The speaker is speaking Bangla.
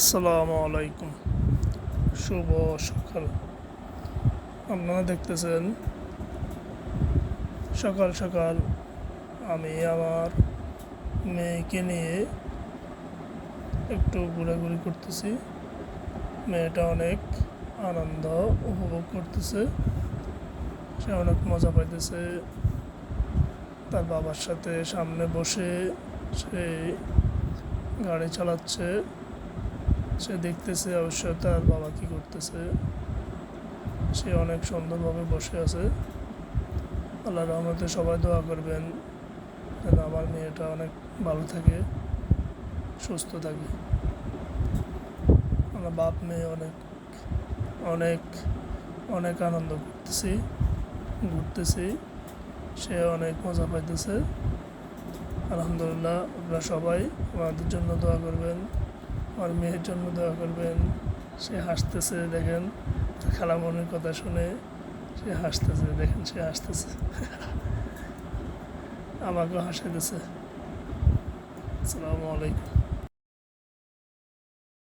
আসসালামু আলাইকুম। শুভ সকাল। আপনারা দেখতেছেন সকাল সকাল আমি আমার মেয়েকে নিয়ে একটু ঘোরাঘুরি করতেছি। মেয়েটা অনেক আনন্দ উপভোগ করতেছে। সে অনেক মজা পাইতেছে। তার বাবার সাথে সামনে বসে সে গাড়ি চালাচ্ছে। সে দেখতেছে অবশ্য তার বাবা কি করতেছে। সে অনেক সুন্দরভাবে বসে আছে। আল্লাহ রহমতে সবাই দোয়া করবেন যেন আমার মেয়েটা অনেক ভালো থাকে, সুস্থ থাকে। আমরা বাপ মেয়ে অনেক অনেক অনেক আনন্দ করতেছি, ঘুরতেছি। সে অনেক মজা পাইতেছে। আলহামদুলিল্লাহ, আপনারা সবাই আমাদের জন্য দোয়া করবেন। আমার মেয়ের জন্য দোয়া করবেন। সে হাসতেছে, দেখেন। খালামনির কথা শুনে সে হাসতেছে, দেখেন সে হাসতেছে। আমাকেও হাসাইতেছে। আসসালামু আলাইকুম।